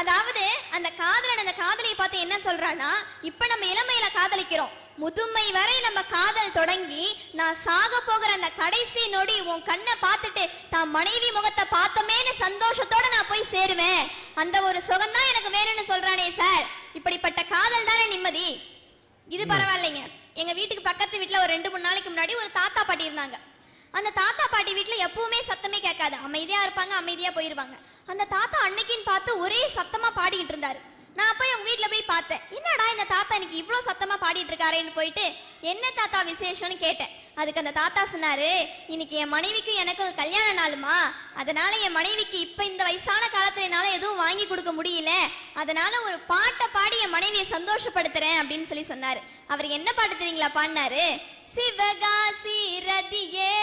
அதாவது அந்த காதலன் அந்த காதலியை பார்த்து என்ன சொல்றான்னா இப்ப நம்ம இளமையில காதலிக்கிறோம். முதுமை வரை நம்ம காதல் தொடங்கி நான் சாக போகிற அந்த கடைசி நொடி உன் கண்ணை பார்த்துட்டு தான் மனைவி முகத்தை பார்த்தமேன்னு சந்தோஷத்தோட நான் போய் சேருவேன். அந்த ஒரு சுகம் தான் எனக்கு வேணும்னு சொல்றானே சார். இப்படிப்பட்ட காதல் தானே நிம்மதி. இது பரவாயில்லைங்க. எங்க வீட்டுக்கு பக்கத்து வீட்ல ஒரு ரெண்டு மூணு நாளைக்கு முன்னாடி ஒரு தாத்தா பாட்டி இருந்தாங்க. அந்த தாத்தா பாட்டி வீட்ல எப்பவுமே சத்தமே கேட்காது. அமைதியா இருப்பாங்க அமைதியா போயிருவாங்க. அந்த தாத்தா அன்னைக்குன்னு பார்த்து ஒரே சத்தமா பாடிக்கிட்டு இருந்தாரு. நான் போய் உங்க வீட்டுல போய் பார்த்தேன். என்னடா இந்த தாத்தா இன்னைக்கு இவ்வளவு சத்தமா பாடிட்டு இருக்காருன்னு போயிட்டு என்ன தாத்தா விசேஷம்னு கேட்டேன். அதுக்கு அந்த தாத்தா சொன்னாரு இன்னைக்கு என் மனைவிக்கும் எனக்கும் கல்யாண நாளுமா? அதனால என் மனைவிக்கு இப்ப இந்த வயசான காலத்துல என்னால எதுவும் வாங்கி கொடுக்க முடியல. அதனால ஒரு பாட்டை பாடி என் மனைவியை சந்தோஷப்படுத்துறேன் அப்படின்னு சொல்லி சொன்னாரு. அவர் என்ன பாட்டு தெரியுங்களா? பாடினாரு. சிவகாசி ரதியே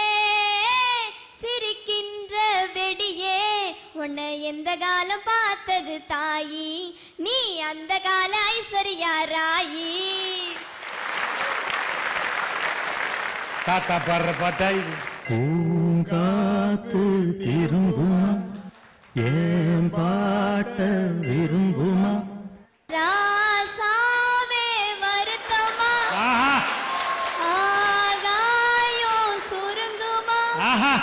சிரிக்கி எந்த காலம் பார்த்தது தாயி? நீ அந்த கால ஐஸ்வர்யா ராயி தாத்தா பாடுற பாட்டா இது? பூங்காத்து திரும்புமா? ஏன் பாட்ட விரும்புமா? ராசாவே வருத்தமா? ஆகாயம் சுருங்குமா? ஆஹா.